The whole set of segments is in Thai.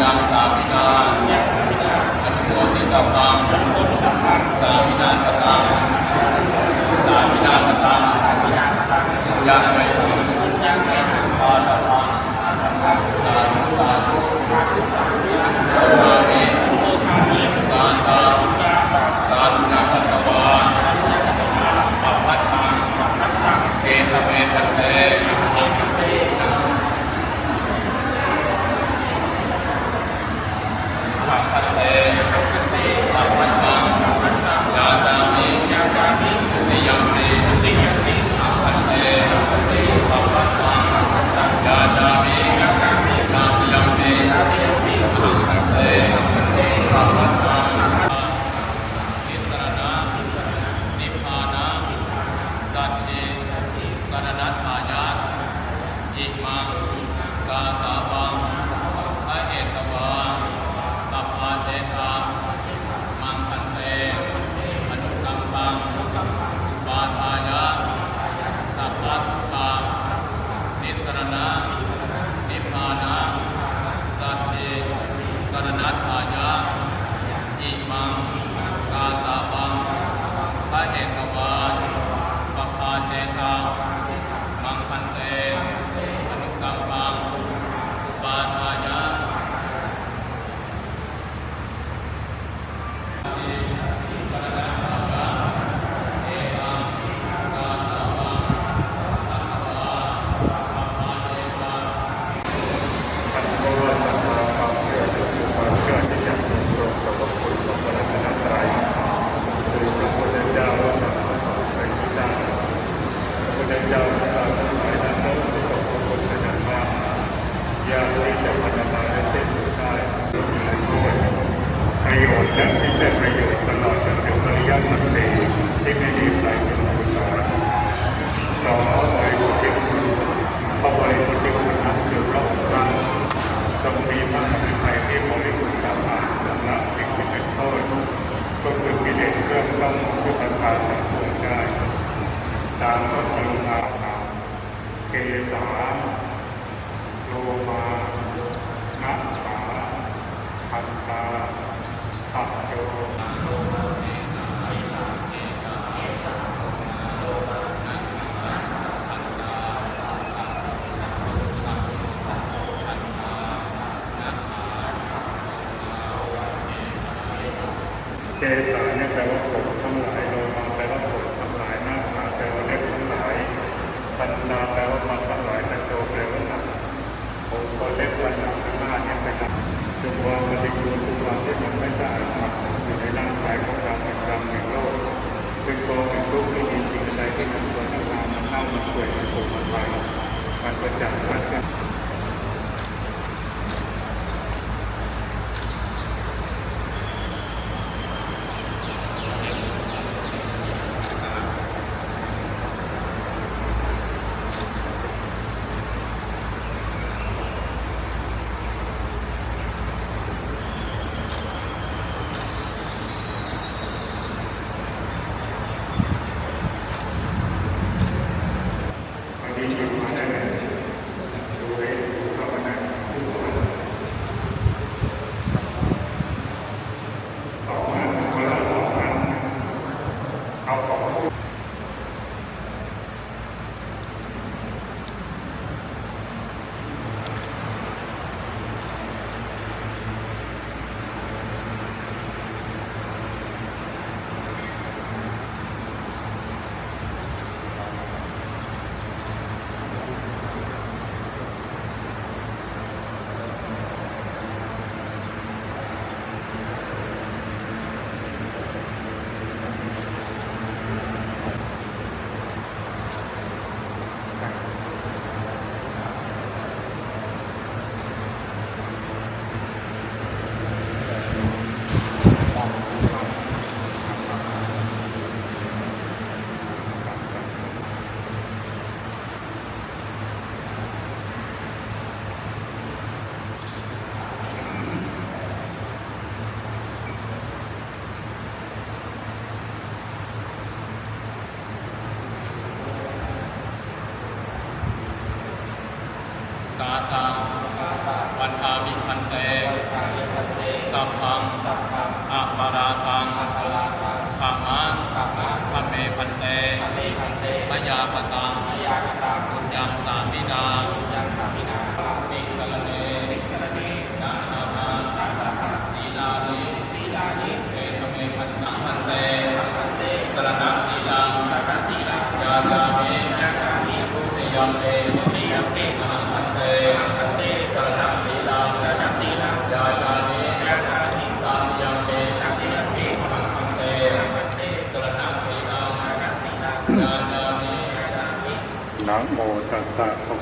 ยังสามินาอันโมติตตังสามินาตตังสามินาตตังยังไม ปาราทังขามะพระเมพันเตมยาปตังบุญยังสามินานิสรเนนาสามาสีลานิเอตเมพันตังพันเตสรณะสีลังยาจามินิยมเตมหังพันเตสรณะสีลังยาจามิตามยังเตมหังพันเตสรณะสีลังยาจามิ นะโมตัสสะภะ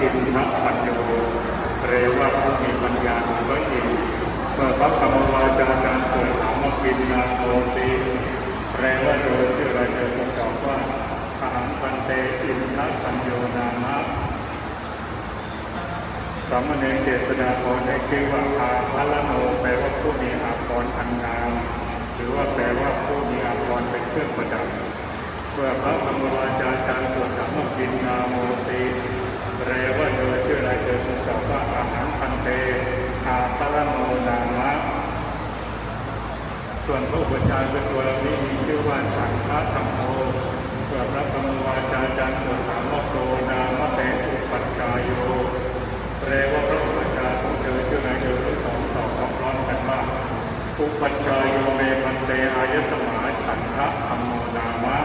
อินทปัญโยเรว่าผู้มีปัญญาของพระอินทร์เมื่อพระธรรมวาจาจารย์สวยถามว่าปินาโมสีแปลว่าโดยชื่ออะไรเธอจะตอบว่าอาหังปันเตอินทปัญโยนามะสามเณรเจษฎาพรได้ชื่อว่าอาพระโนแปลว่าผู้มีอาภรณ์อันงามหรือว่าแปลว่าผู้มีอาภรณ์เป็นเครื่องประดับเมื่อพระบรมวาจาจารย์สวดธรรมกินาโมสี แปลว่าเธอชื่ออะไรเธอจึงตอบว่าอาหารพันเตอาพระโนนามะ ส่วนพระอุปชาเป็นตัวเรานี้มีชื่อว่าสังฆธรรมโมเพื่อพระบรรมวาจาจารย์สวดถามโตนามะเตอุปัชฌายโยแปลว่าพระอุปชาของเธอชื่ออะไรเธอทั้งสองตอบพร้อมกันว่าอุปัชฌายโยเมพันเตอายสมาฉันทะธรรมโมนามะ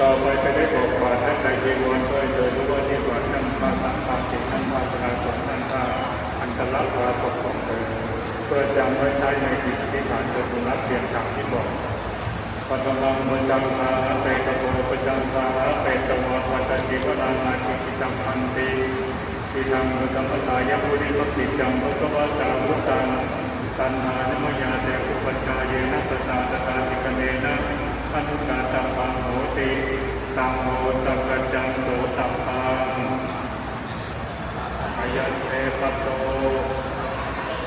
ต่อไปจะได้บอกว่า ใดจีวรเพื่อเดินรู้ว่าที่วัดนั่งพาสังฆาติตนั่งพาประชาชนนั่งพาอันตรวาสกของเธอเพื่อจำไว้ใช้ในกิจที่ผ่านเดินรับเพียงคำที่บอกปัตมังวจังมาเปตโกปจังมาเปตวะวัตติวนานาทิกิจังพันติทิทังสัมปทายะมุนิมัติจังภะคะวะตาพุทธังตัณหานมยาเตอุปจจายเนสตาตตาจิกเนนะอนุกาตัมปังโหติ ตัมโมสังกจังโสตัมปังอายันเทปโต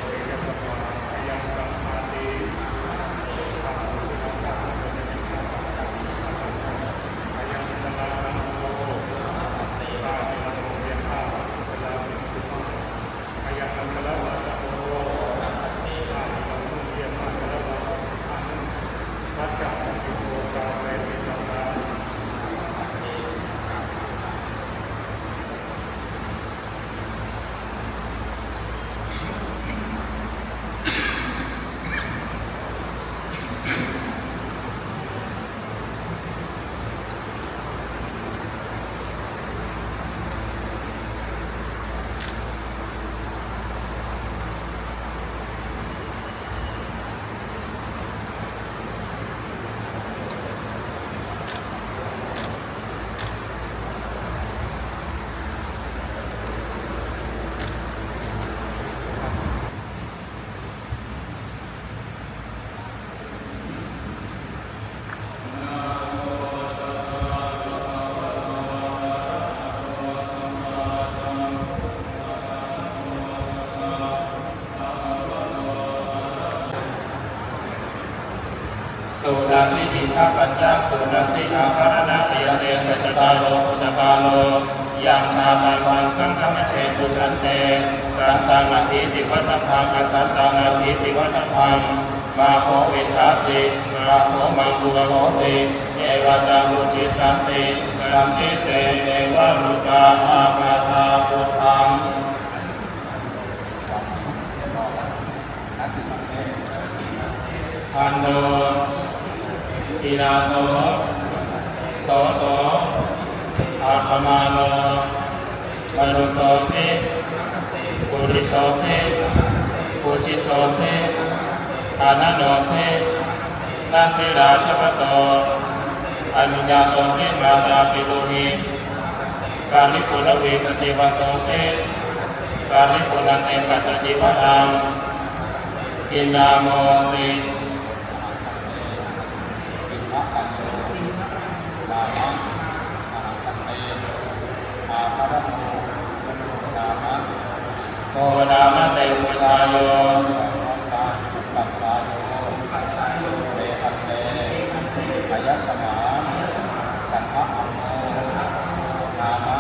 สิยปปะอายันสัมมาติอายันตลาสัมโฆข้าพระองค์เรียนข้าพระพุทธเจ้าอายันตัมพละวะสัพโพข้าพระองค์เรียนข้าพระวะสัพโพ วัจจะปิโกกาเวทิตตา สุดา สิอิทัปปัญจสุดาสิอาภรณะเตียเตสัจตาโลอุตตาโลยังชาตังวังสังฆมเชตุชันเตสันตังอธิติวัตพังอสันตังอธิติวัตพังมาโควิทาสิมาโคมังกุโลสิเอวตามุจิสันติสันติเตเอวะมุตาอาคาตาปุถัง พันโดอีลาโสโสโสอาป มาโนมนุโสสิปุริโสสิปุจิโสสิอานโนสินาสิราชปโตอนุญาโตสิมาตาปิโลหิการลิปุณวีสติวัโสสิการลิปุณเตกัตติวะนังกินาโมสิโอดามะเตอุชายโยปัจชายโยปัจชายโยเตปัตเตอายัสสมาสันทะอัมโมนามะ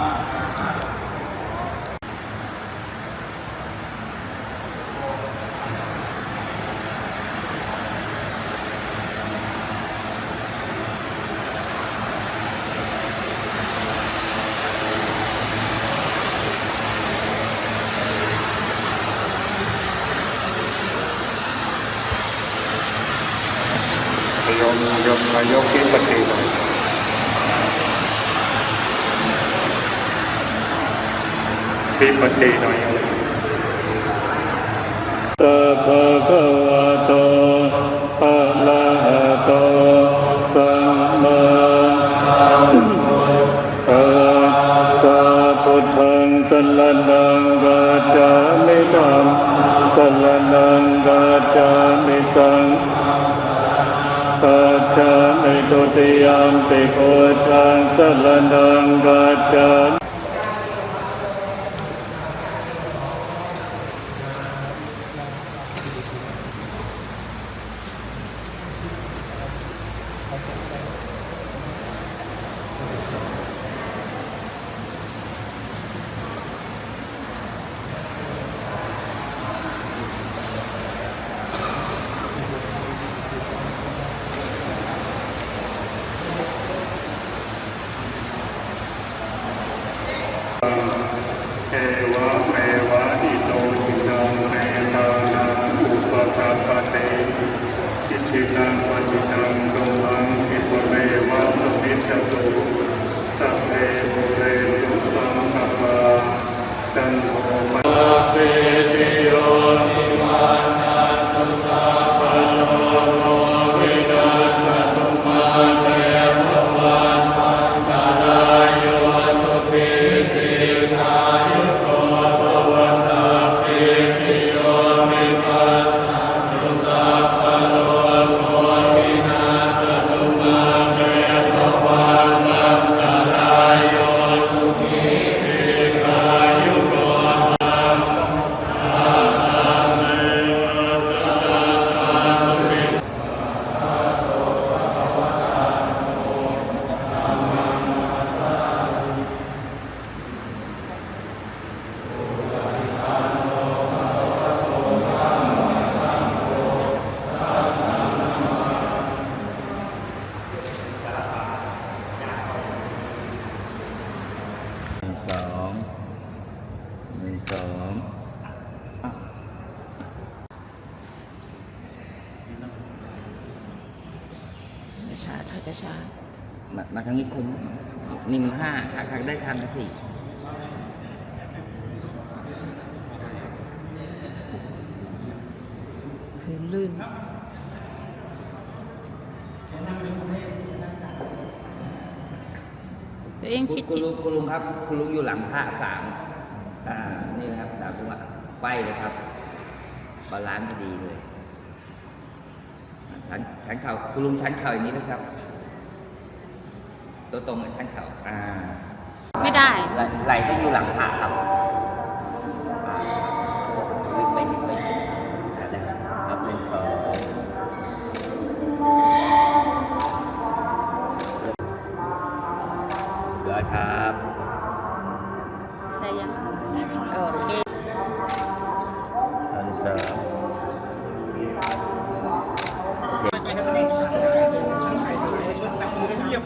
โยมโยมนายกที่ปฏิบัติที่ปฏิหน่อยสัพพะคะวะโตอะระหะโตสัมมาสัมพุทธัสสะพุทธังสรณังกัจจามิธัมสรณังกัจจามิสัง กัจจามิ ตุติยามปิโคตังสรณังกัจจา เอวะเมวะอิโตจินังเมตานังอุปกาปเตจิตินัปฏิตังโตมังคิปเมวะสมิจตุสัพเพโมเรตุสังขปาจันโทมาเต พื้นลื่นตัวเองคุณชิดคุณชิดลุงคุณลุงครับ คุณลุงอยู่หลังพระสามอ่านี่นะครับดาวจังหวะไฟเลยครับบาลานซ์พอดีเลยชันชันเข่าคุณลุงชันเข่าอย่างนี้นะครับ ตัวตรงกับชันเข่าอ่า ไม่ได้ไหลไหลต้องอยู่หลังพระครับ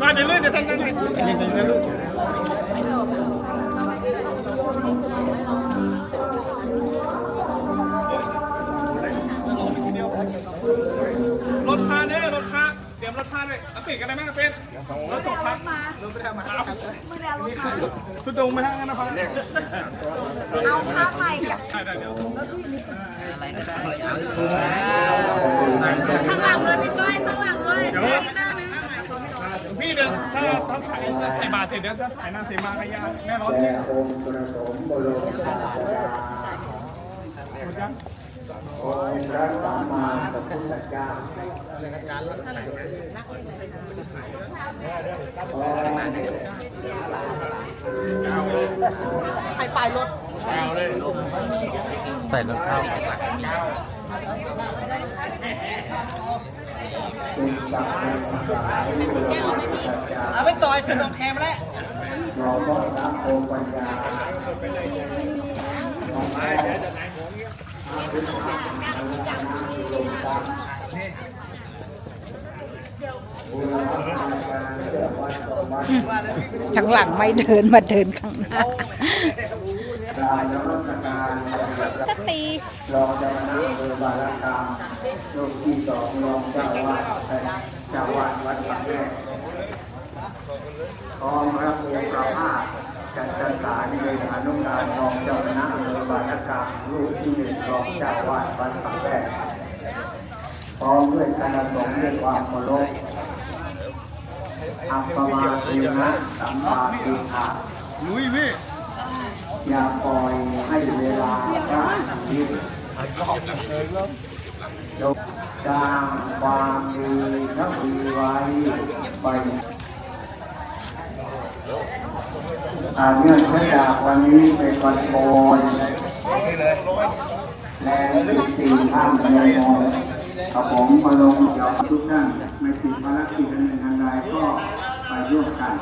มาเดี๋ยวเลื่อนเดี๋ยวท่านนั่งเลยเดี๋ยวเดี๋ยวลูกรถพาเนี่ยรถพาเตรียมรถพาด้วยเอาติดกันได้ไหมเป็นรถตกพักรถไปทำมาเอาทุดงไปทางนั้นนะพังเอาผ้าใหม่กับ ข้างหลังเลยพี่ก้อยข้างหลังเลยเดี๋ยวพี่เดี๋ยวถ้าถ้าถ่ายใส่บาทเสร็จเดี๋ยวจะถ่ายหน้าเสมาขยาแน่นอนเนี่ยองค์ประสมบรมศาสดาองค์พระสัมมาสัมพุทธเจ้าใครปรถ ใส่รองเท้าคุณสัพเพสัตว์ที่บรมศาสดาเอาไปต่อยถึงตรงแคมแล้วเราก็รับองค์ปัญญาบุรพาการเรื่องวันต่อวันข้างหลังไม่เดินมาเดินข้างหน้า การนมัสการสัก็ตีรองเจ้าคณะอำเภอบารกามลูกที่สองรองเจ้าวาดเจ้าวาดวัดปากแรกพร้อมรับองค์ประพาสจัดสถานในอนุการรองเจ้าคณะอำเภอบารกามลูกที่หนึ่งรองเจ้าวาดวัดปากแรกพร้อมด้วยคณะสงฆ์ด้วยความเคารพอัปปมาตินะสัมมาติภาลุยพี่ อย่าปล่อยให้เวลาพระอาทิตย์จงสร้างความดีนักดีไว้ไปอาเนื่องจากวันนี้เป็นวันโกนและสี่ทางพยายมกับผมมาลงเดี๋ยวทุกท่านไม่ติดภารกิจอันหนึ่งอันใดก็ไปร่วมกัน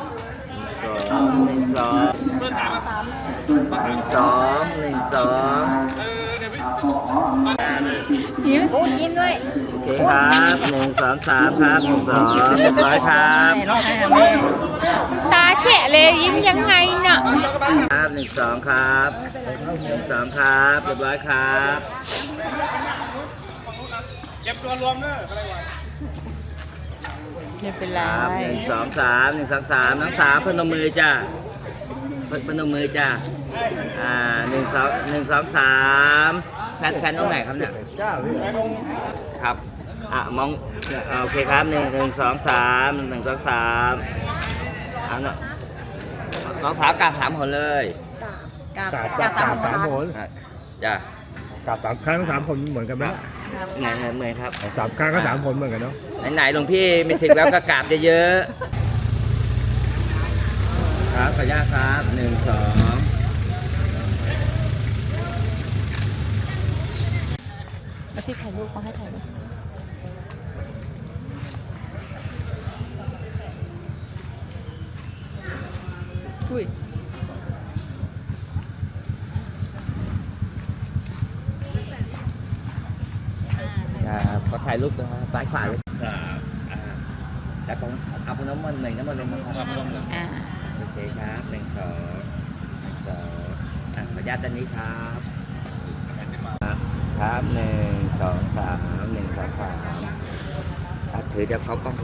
สองหนึ่งสองช่วยไปหนึ่งสองหนึ่งสองขอขออำนาจที่ยิ้มยิ้มด้วยโอเคครับหนึ่งสองสามครับหนึ่งสองเรียบร้อยครับตาแฉะเลยยิ้มยังไงเนาะครับหนึ่งสองครับหนึ่งสองครับเรียบร้อยครับไม่เป็นไรครับหนึ่งสองสามหนึ่งสองสามน้องสามพนมมือจ้ะพพนมมือจ้ะอ่าหนึ่งสองหนึ่งสองสามแฟนแฟนน้องไหนครับเนี่ยครับอะมองอ่าโอเคครับหนึ่งหนึ่งสองสามหนึ่งสองสามเอาเนาะน้องสามกลางสามคนเลยกลับกราบกราบกราบสามผลอะจ้ะกราบสามครั้งสามผลเหมือนกันไหมไหนไหนเมื่อยครับ สามครั้งก็สามผลเหมือนกันเนาะ ไหนๆหลวงพี่ไม่ถึงแล้วก็กราบเยอะๆครับขออนุญาตครับหนึ่งสองแล้วที่ถ่ายรูปเขาให้ถ่ายรูปอุ้ยอ่าขอถ่ายรูปนะครับซ้ายขวาเลยครับอ่าแต่ ผมเอาพนมมันหนึ่งน้ำมันเลยนะครับอ่าโอเคครับหนึ่งสองหนึ่งสองอะขออนุญาตด้านนี้ครับครับครับหนึ่งสองสามหนึ่งสองสามอะถือเดี๋ยวเขากล้อง